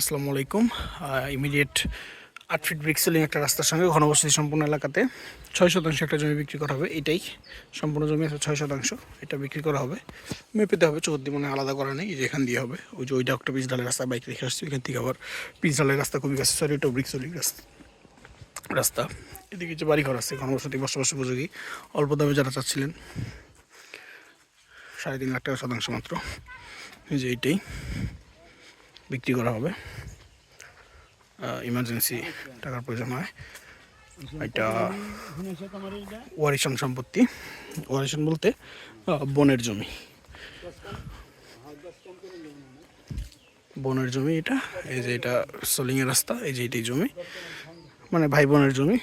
আসসালামু আলাইকুম। ইমিডিয়েট আট ফিট ব্রিক সেলিং একটা রাস্তার সঙ্গে ঘনবসতি সম্পূর্ণ এলাকাতে ছয় শতাংশ একটা জমি বিক্রি করা হবে। এটাই সম্পূর্ণ জমি আছে ছয় শতাংশ। এটা বিক্রি করা হবে। মেপেতে হবে চৌদ্দি মনে আলাদা করা নেই, এই যে এখান দিয়ে হবে। ওই যে ওইটা একটা পিচ ঢালের রাস্তা, বাইক রেখে আসছি এখান থেকে আবার পিচ ঢালের রাস্তা খুবই কাছে সরি ওটা ব্রিক রাস্তা। রাস্তা। এদিকে বাড়ি ঘর আছে, ঘনবসতি, বসবাস উপযোগী। অল্প দামে যারা চাচ্ছিলেন, সাড়ে তিন লাখ টাকা শতাংশ মাত্র। এই যে এইটাই বিক্রি করা হবে। ইমার্জেন্সি টাকার প্রয়োজন হয়। এটা ওয়ারিশন সম্পত্তি। ওয়ারিশন বলতে বনের জমি। বনের জমি এটা, এই যে এটা সোলিংয়ের রাস্তা, এই যে এটাই জমি। মানে ভাই বোনের জমি,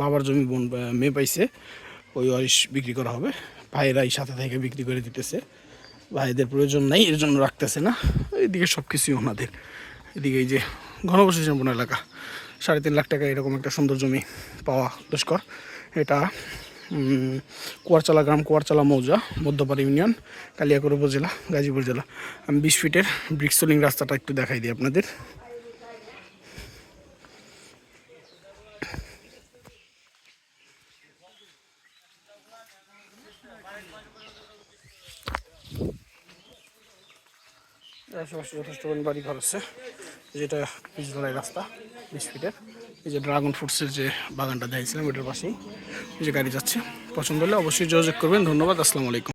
বাবার জমি, বোন মেয়ে পাইছে। ওই ওয়ারিশ বিক্রি করা হবে। ভাইয়েরাই সাথে থেকে বিক্রি করে দিতেছে। ভাইদের প্রয়োজন নাই, এর জন্য রাখতেছে না। এদিকে সব কিছুই ওনাদের। এদিকে এই যে ঘনবসতি সম্পূর্ণ এলাকা। সাড়ে তিন লাখ টাকা এরকম একটা সুন্দর জমি পাওয়া দুষ্কর। এটা কুয়ারচালা গ্রাম, কুয়ারচালা মৌজা, মধ্যপাড়া ইউনিয়ন, কালিয়াকৈর উপজেলা, গাজীপুর জেলা। আমি বিশ ফিটের ব্রিক্সলিং রাস্তাটা একটু দেখাই দিই আপনাদের। যথেষ্ট পরিমাণ বাড়ি ঘর আছে। যেটা পিচঢালাই রাস্তা, বিশ ফিটের। এই যে ড্রাগন ফ্রুটসের যে বাগানটা দেখেছিলাম ওইটার পাশেই যে গাড়ি যাচ্ছে। পছন্দ হলে অবশ্যই যোগাযোগ করবেন। ধন্যবাদ, আসসালামু আলাইকুম।